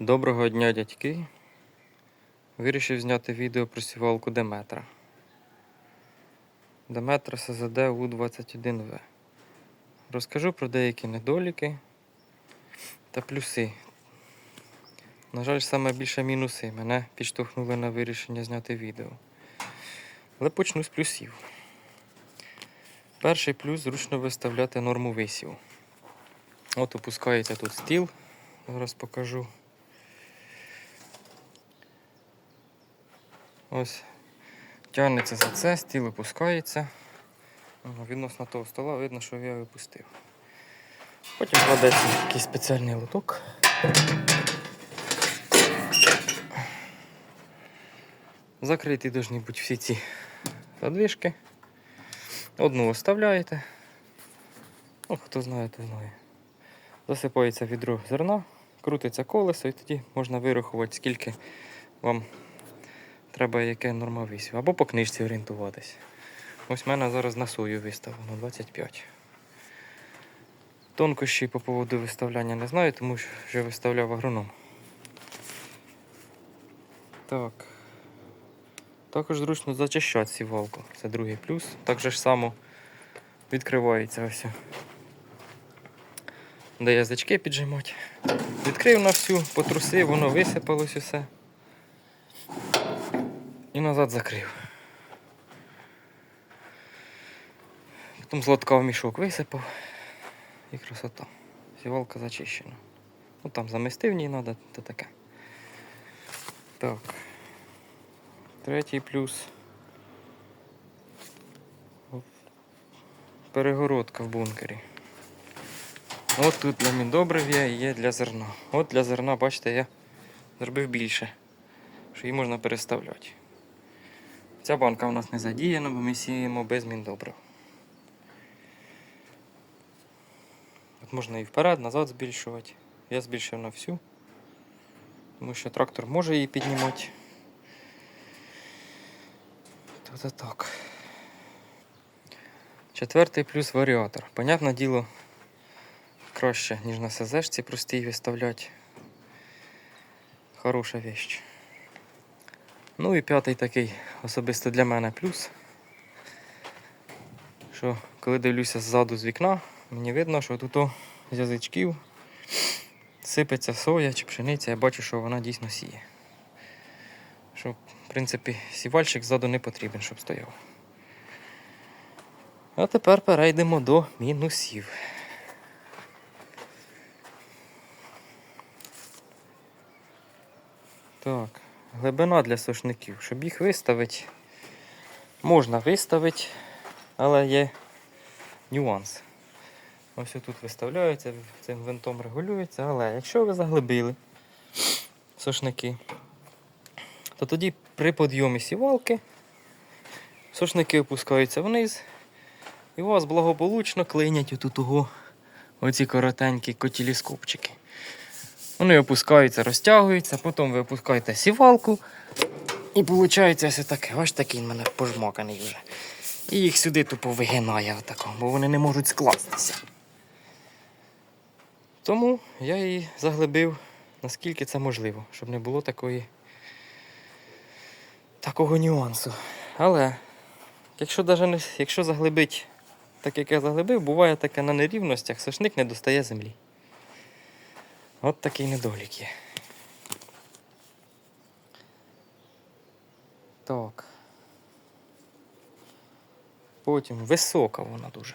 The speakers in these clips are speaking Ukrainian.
Доброго дня, дядьки. Вирішив зняти відео про сівалку Деметра. Деметра СЗД У21В. Розкажу про деякі недоліки та плюси. На жаль, саме більше мінуси мене підштовхнули на вирішення зняти відео. Але почну з плюсів. Перший плюс зручно виставляти норму висіву. От опускається тут стіл. Зараз покажу. Ось тягнеться за це, стіл опускається. Відносно того стола видно, що я його опустив. Потім кладеться такий спеціальний лоток. Закриті повинні бути всі ці задвижки. Одну оставляєте. Ну, хто знає, то знає. Засипається відро зерна, крутиться колесо і тоді можна вирахувати, скільки вам треба яке норма висів. Або по книжці орієнтуватись. Ось в мене зараз на сою виставлено 25. Тонкощі по поводу виставляння не знаю, тому що вже виставляв агроном. Так. Також зручно зачищати сівалку. Це другий плюс. Так же ж само відкривається ось. Де язички піджимати. Відкрив на всю, потрусив, воно висипалось усе. І назад закрив. Потім злоткав мішок висипав і красота. Сівалка зачищена. Ну там замістив в ній треба, то таке. Так. Третій плюс. Перегородка в бункері. От тут для міндобрив є і є для зерна. От для зерна, бачите, я зробив більше, що її можна переставляти. Ця банка у нас не задіяна, бо ми сіємо без міндобрив. От можна і вперед, назад збільшувати. Я збільшив на всю, тому що трактор може її піднімати. То так. Четвертий плюс варіатор. Понятне діло, краще, ніж на СЗшці простій виставляти. Хороша вещь. Ну і п'ятий такий особисто для мене плюс. Що коли дивлюся ззаду з вікна, мені видно, що тут з язичків сипеться соя чи пшениця, я бачу, що вона дійсно сіє. Що, в принципі, сівальщик ззаду не потрібен, щоб стояв. А тепер перейдемо до мінусів. Так, глибина для сошників. Щоб їх виставити, можна виставити, але є нюанс. Ось тут виставляється, цим винтом регулюється, але якщо ви заглибили сошники, то тоді при підйомі сівалки сошники опускаються вниз, і у вас благополучно клинять отут оці коротенькі котіліскопчики. Вони опускаються, розтягуються, потім ви опускаєте сівалку. І виходить ось таке. Ось такий в мене пожмаканий вже. І їх сюди тупо вигинає отако, бо вони не можуть скластися. Тому я її заглибив наскільки це можливо, щоб не було такої, такого нюансу. Але якщо, не, якщо заглибить так, як я заглибив, буває таке на нерівностях, сошник не достає землі. От такий недолік є. Так. Потім висока вона дуже.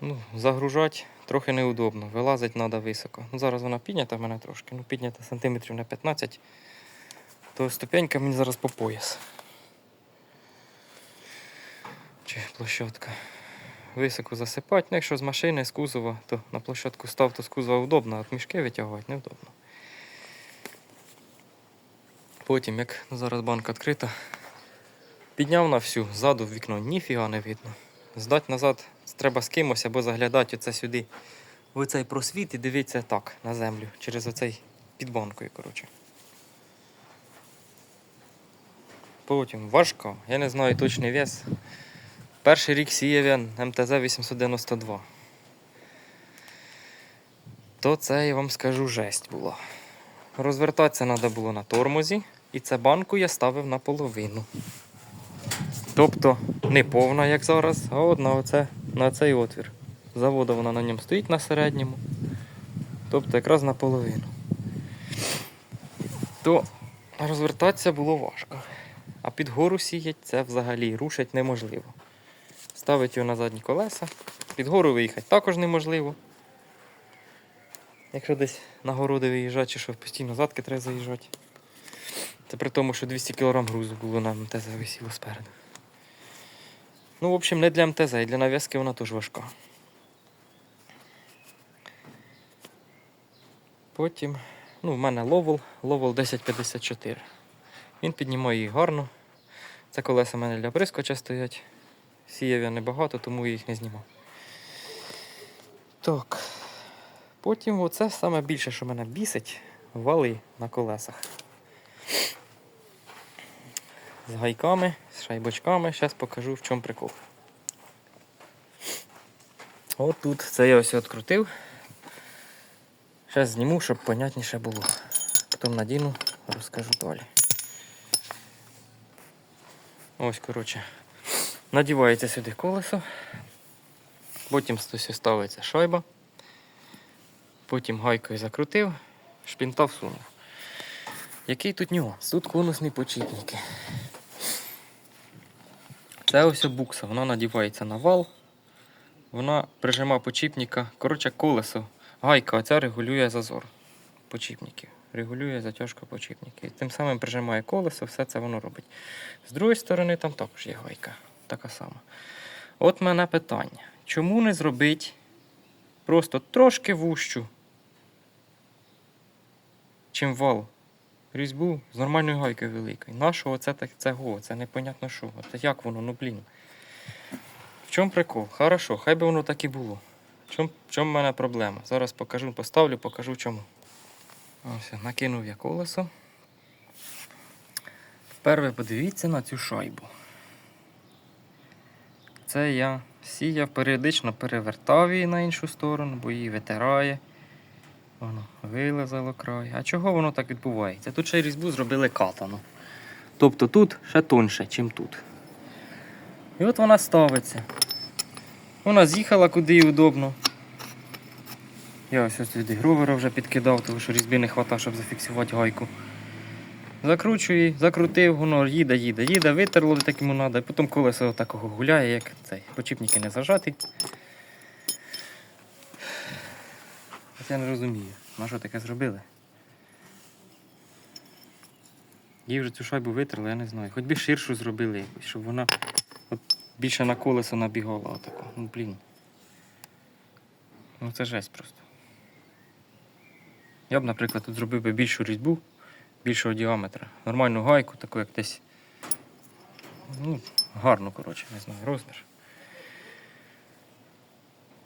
Ну, загружати трохи неудобно, вилазить треба високо. Ну, зараз вона піднята в мене трошки, ну піднята сантиметрів на 15, то ступенька мені зараз по пояс. Чи площадка. Високо засипати. Ну, якщо з машини, з кузова, то на площадку став, то з кузова удобно, а от мішки витягувати невдобно. Потім, як зараз банка відкрита, підняв на всю, ззаду в вікно ніфіга не видно. Здати назад треба з кимось або заглядати оце сюди в оцей просвіт і дивитися так на землю через оцей під банкою, коротше. Потім важка, я не знаю точний вес. Перший рік сіяв МТЗ 892. то це я вам скажу жесть була. Розвертатися треба було на тормозі, і це банку я ставив наполовину. Тобто не повна, як зараз, а от на, оце, на цей отвір. Завода вона на ньому стоїть на середньому. Тобто якраз наполовину. То розвертатися було важко. А під гору сіять це взагалі рушить неможливо. Ставить його на задні колеса. Під гору виїхати також неможливо. Якщо десь на городи виїжджати, чи що постійно задки треба заїжджати. Це при тому, що 200 кг грузу було на МТЗ висіло спереду. Ну, в общем, не для МТЗ, і для нав'язки вона теж важка. Потім, ну, в мене ловол, ловол 1054. Він піднімає її гарно. Це колеса в мене для прискоча стоять. Сіяв я небагато, тому я їх не знімав. Так. Потім оце саме більше, що мене бісить, вали на колесах. З гайками, з шайбочками. Зараз покажу, в чому прикол. От тут це я ось відкрутив. Зараз зніму, щоб понятніше було. Потім надіну, розкажу далі. Ось, коротше, надівається сюди колесо. Потім ставиться шайба. Потім гайкою закрутив, шпінта всунув. Який тут нюанс? Тут конусні почіпники. Це ось букса, вона надівається на вал. Вона прижима почіпника. Коротше, колесо. Гайка оця регулює зазор почіпників. Регулює затяжку почіпників. Тим самим прижимає колесо, все це воно робить. З другої сторони, там також є гайка. Така сама. От мене питання. Чому не зробити просто трошки вущу, чим вал? Різьбу з нормальною гайкою великою. Нашого це так це го, це непонятно що. От як воно, ну блін. В чому прикол? Хорошо, хай би воно так і було. В чому, в чому в мене проблема? Зараз покажу, поставлю, покажу чому. Ось, накинув я колесо. Вперше подивіться на цю шайбу. Це я сіяв, періодично перевертав її на іншу сторону, бо її витирає. Воно вилазило край. А чого воно так відбувається? Тут ще й різьбу зробили катану. Тобто тут ще тоньше, ніж тут. І от вона ставиться. Вона з'їхала куди їй удобно. Я ось ось від гровера вже підкидав, тому що різьби не вистачає, щоб зафіксувати гайку. Закручую закрутив, воно їде, їде, їде, витерло так йому треба, потім колесо такого гуляє, як цей. Почіпники не зажаті. От я не розумію, на що таке зробили. Їй вже цю шайбу витерли, я не знаю. Хоч би ширшу зробили щоб вона от більше на колесо набігала отако. Ну блін. Ну це жесть просто. Я б, наприклад, тут зробив би більшу різьбу, більшого діаметра. Нормальну гайку, таку як десь. Ну, гарну, коротше, не знаю, розмір.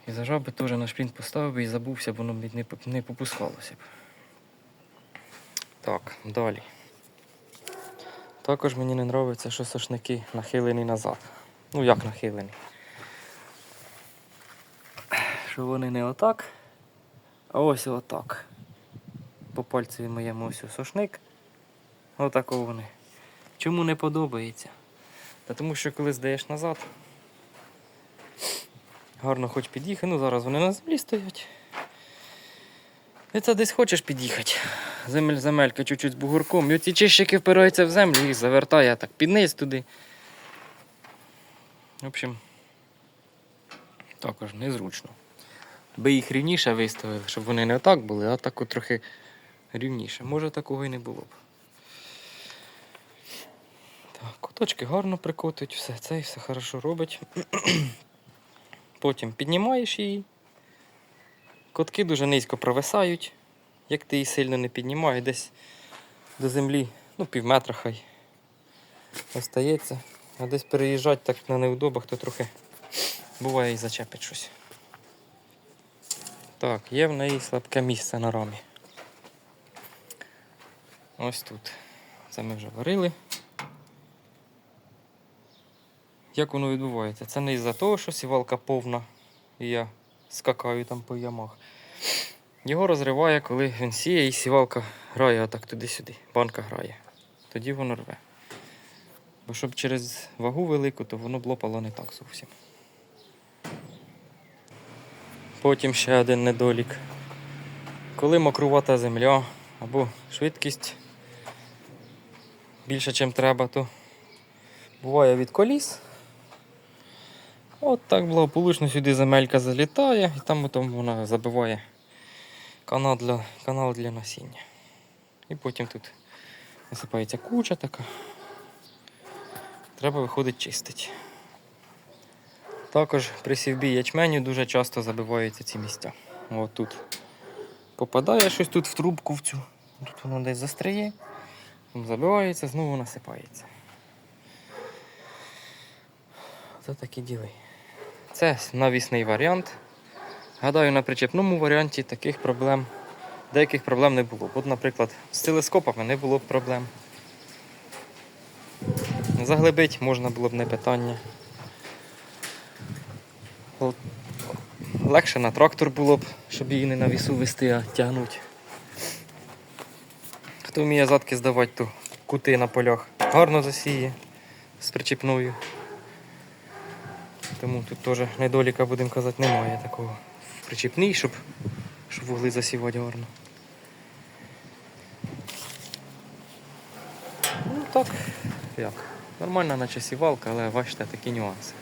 І зажав би теж на шпінт поставив би і забувся, б воно б не, не попускалося б. Так, далі. Також мені не подобається, що сошники нахилені назад. Ну як нахилені? Що вони не отак, а ось отак. По пальцеві моєму ось сошник. Отако вони. Чому не подобається? Та тому що коли здаєш назад, гарно хоч під'їхати, ну зараз вони на землі стоять. І це десь хочеш під'їхати. Земель, земелька чуть-чуть з бугурком. І оці чищики впираються в землю і завертає так під низ туди. В общем, також незручно. Би їх рівніше виставили, щоб вони не отак були, а так от трохи рівніше. Може такого і не було б. Так, куточки гарно прикотують, все це і все хорошо робить. Потім піднімаєш її. Котки дуже низько провисають. Як ти її сильно не піднімаєш, десь до землі, ну, пів метра хай остається. А десь переїжджати так на неудобах, то трохи буває і зачепить щось. Так, є в неї слабке місце на рамі. Ось тут. Це ми вже варили. Як воно відбувається? Це не із-за того, що сівалка повна і я скакаю там по ямах. Його розриває, коли він сіє і сівалка грає отак туди-сюди. Банка грає. Тоді воно рве. Бо щоб через вагу велику, то воно б лопало не так зовсім. Потім ще один недолік. Коли мокрувата земля або швидкість більше, ніж треба, то буває від коліс. От так благополучно сюди земелька залітає і там потім вона забиває канал для, канал для насіння. І потім тут насипається куча така. Треба виходить чистити. Також при сівбі ячменю дуже часто забиваються ці місця. От тут попадає щось тут в трубку в цю. Тут воно десь застряє, потім забивається, знову насипається. Це такі діли. Це навісний варіант. Гадаю, на причепному варіанті таких проблем, деяких проблем не було. От, наприклад, з телескопами не було б проблем. Заглибить можна було б не питання. Легше на трактор було б, щоб її не на вісу вести, а тягнути. Хто вміє задки здавати, то кути на полях гарно засіє з причіпною. Тому тут теж недоліка, будемо казати, немає такого в причіпній, щоб, щоб вугли засівати гарно. Ну так, як. Нормальна наче сівалка, але бачите, такі нюанси.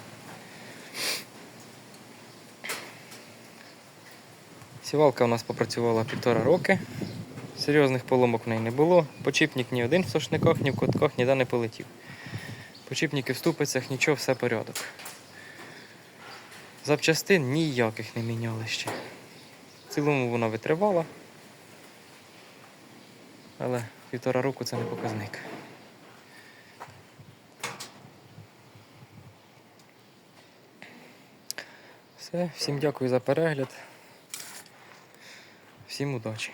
Сівалка у нас попрацювала півтора роки. Серйозних поломок в неї не було. Почіпник ні один в сошниках, ні в кутках ніде не полетів. Почіпники в ступицях, нічого, все порядок. Запчастин ніяких не міняли ще. В цілому вона витривала. Але півтора року це не показник. Все, всім дякую за перегляд. Всім удачі.